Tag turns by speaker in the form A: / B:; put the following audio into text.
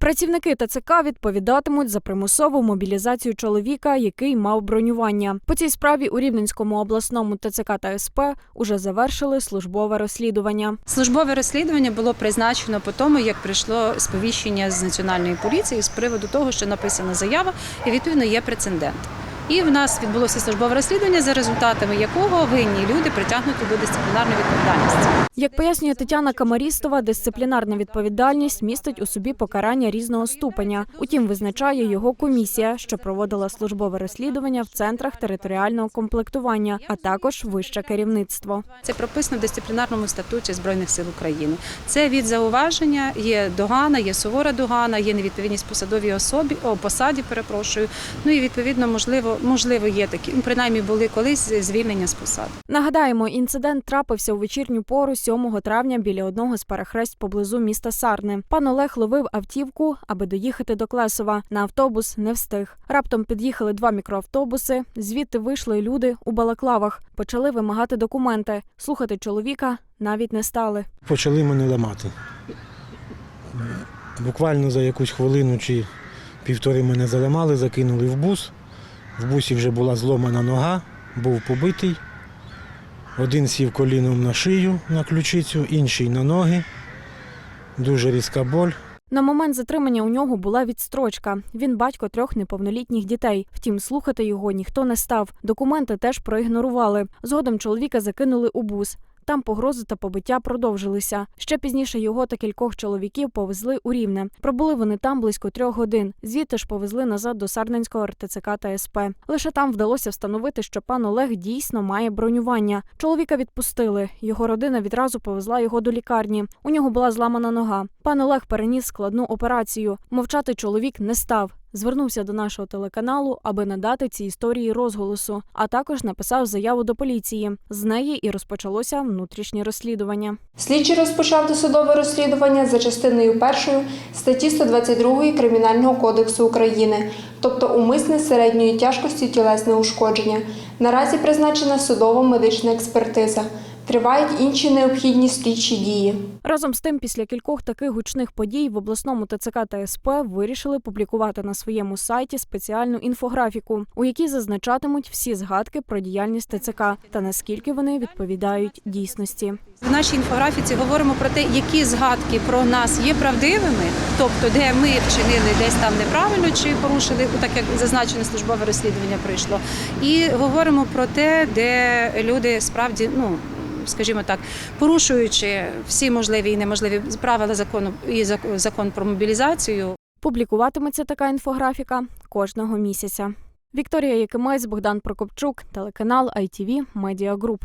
A: Працівники ТЦК відповідатимуть за примусову мобілізацію чоловіка, який мав бронювання. По цій справі у Рівненському обласному ТЦК та СП уже завершили службове розслідування.
B: Службове розслідування було призначено по тому, як прийшло сповіщення з національної поліції з приводу того, що написана заява, і відповідно є прецедент. І в нас відбулося службове розслідування, за результатами якого винні люди притягнуті до дисциплінарної відповідальності.
A: Як пояснює Тетяна Камарістова, дисциплінарна відповідальність містить у собі покарання різного ступеня. Утім, визначає його комісія, що проводила службове розслідування в центрах територіального комплектування, а також вище керівництво.
B: Це прописано в дисциплінарному статуті Збройних сил України. Це від зауваження, є догана, є сувора догана, є невідповідність посадовій особі, о, посаді, перепрошую. Ну і відповідно, можливо, можливо, є такі, ну, принаймні були колись звільнення з посади.
A: Нагадаємо, інцидент трапився у вечірню пору 7 травня біля одного з перехресть поблизу міста Сарни. Пан Олег ловив автівку, аби доїхати до Клесова. На автобус не встиг. Раптом під'їхали два мікроавтобуси. Звідти вийшли люди у балаклавах, почали вимагати документи. Слухати чоловіка навіть не стали.
C: почали мене ламати. Буквально за якусь хвилину чи півтори мене заламали, закинули в бус. В бусі вже була зломана нога, був побитий. Один сів коліном на шию, на ключицю, інший на ноги. Дуже різка боль.
A: На момент затримання у нього була відстрочка. Він батько трьох неповнолітніх дітей. Втім, слухати його ніхто не став. Документи теж проігнорували. Згодом чоловіка закинули у бус. Там погрози та побиття продовжилися. Ще пізніше його та кількох чоловіків повезли у Рівне. Пробули вони там близько трьох годин. Звідти ж повезли назад до Сарненського РТЦК та СП. Лише там вдалося встановити, що пан Олег дійсно має бронювання. Чоловіка відпустили. Його родина відразу повезла його до лікарні. У нього була зламана нога. Пан Олег переніс складну операцію. Мовчати чоловік не став. Звернувся до нашого телеканалу, аби надати цій історії розголосу, а також написав заяву до поліції. З неї і розпочалося внутрішнє розслідування.
D: Слідчий розпочав досудове розслідування за частиною першою статті 122 Кримінального кодексу України, тобто умисне середньої тяжкості тілесне ушкодження. Наразі призначена судово медична експертиза. Тривають інші необхідні слідчі дії.
A: Разом з тим, після кількох таких гучних подій в обласному ТЦК та СП вирішили публікувати на своєму сайті спеціальну інфографіку, у якій зазначатимуть всі згадки про діяльність ТЦК та наскільки вони відповідають дійсності.
B: В нашій інфографіці говоримо про те, які згадки про нас є правдивими, тобто де ми вчинили десь там неправильно чи порушили, так як зазначене службове розслідування пройшло. І говоримо про те, де люди справді, ну скажімо так, порушуючи всі можливі і неможливі правила закону і закон про мобілізацію,
A: Публікуватиметься така інфографіка кожного місяця. Вікторія Якимець, Богдан Прокопчук, телеканал ITV Media Group.